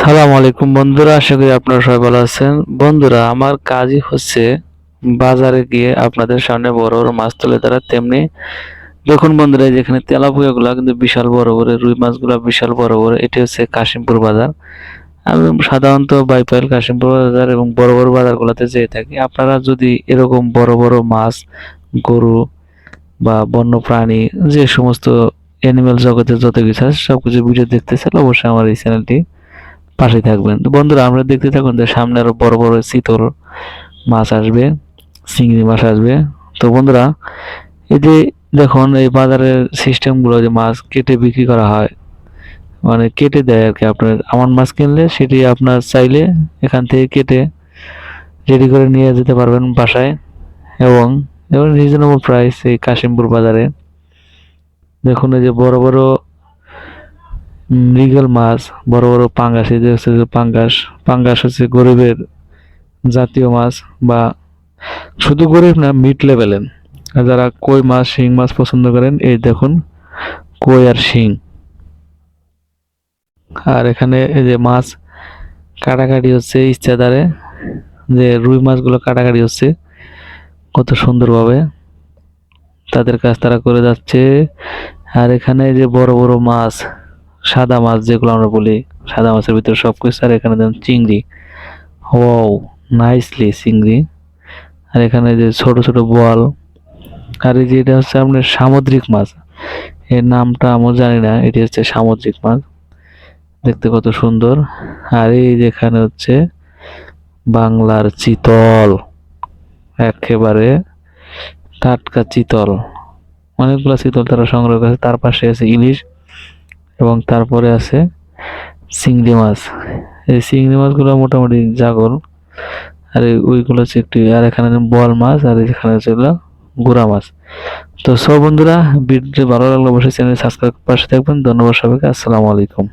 আসসালামু আলাইকুম বন্ধুরা, আশা করি আপনারা সবাই ভালো আছেন। বন্ধুরা, আমার কাজই হচ্ছে বাজারে গিয়ে আপনাদের সামনে বড় বড় মাছ তুলে ধরা তেমনি। দেখুন বন্ধুরা যেখানে তেলাপুয়া গুলা কিন্তু বিশাল বড় বড়, রুই মাছগুলা বিশাল বড় বড়। এটি হচ্ছে কাশিমপুর বাজার। আমি সাধারণত বাইপাইল কাশিমপুর বাজার এবং বড় বড় বাজারগুলোতে যেয়ে থাকি। আপনারা যদি এরকম বড় বড় মাছ, গরু বা বন্য প্রাণী যে সমস্ত অ্যানিমেল জগতের যত কিছু আছে, সবকিছু ভিডিও দেখতে চাইলে অবশ্যই আমার এই চ্যানেলটি পাশে থাকবেন। তো বন্ধুরা, আমরা দেখতে থাকুন যে সামনে আরও বড় বড় চিতল মাছ আসবে, চিংড়ি মাছ আসবে। তো বন্ধুরা, এই যে দেখুন, এই বাজারের সিস্টেমগুলো যে মাছ কেটে বিক্রি করা হয় মানে কেটে দেয় আর কি আপনার। আমার মাছ কিনলে সেটি আপনার চাইলে এখান থেকে কেটে রেডি করে নিয়ে যেতে পারবেন বাসায়। এবং এবং রিজনেবল প্রাইস এই কাশিমপুর বাজারে। দেখুন, এই যে বড় বড় মৃগেল মাছ, বড় বড় পাঙ্গাস, এই যে হচ্ছে পাঙ্গাস পাঙ্গাস হচ্ছে গরিবের জাতীয় মাছ বা শুধু গরিব না মিড লেভেলের যারা কই মাছ, শিং মাছ পছন্দ করেন, এই দেখুন কই আর শিং। আর এখানে এই যে মাছ কাটাকাটি হচ্ছে ইচ্ছাদারে যে রুই মাছগুলো কাটাকাটি হচ্ছে, কত সুন্দরভাবে তাদের কাজ তারা করে যাচ্ছে। আর এখানে যে বড় বড় মাছ সাদা মাছ যেগুলো আমরা বলি, সাদা মাছের ভিতরে সব কিছু আর এখানে দেন চিংড়ি। ও নাইসলি চিংড়ি। আর এখানে যে ছোট ছোট বল আর এই যে এটা হচ্ছে আপনার সামুদ্রিক মাছ। এর নামটা আমি জানি না, এটি হচ্ছে সামুদ্রিক মাছ। দেখতে কত সুন্দর। আর এই যেখানে হচ্ছে বাংলার চিতল। একেবারে টাটকা চিতল। অনেকগুলো চিতল তারা সংগ্রহ করেছে। তার পাশে আছে ইলিশ। এবং তারপরে আছে চিংড়ি মাছ। এই চিংড়ি মাছগুলো মোটামুটি জাগল। আর ওইগুলো হচ্ছে একটি আর এখানে বল মাছ, আর এখানে হচ্ছে গুড়া মাছ। তো সব বন্ধুরা, ভিডিওটি ভালো লাগলে অবশ্যই চ্যানেল সাবস্ক্রাইব পাশে থাকবেন। ধন্যবাদ সবাইকে। আসসালামু আলাইকুম।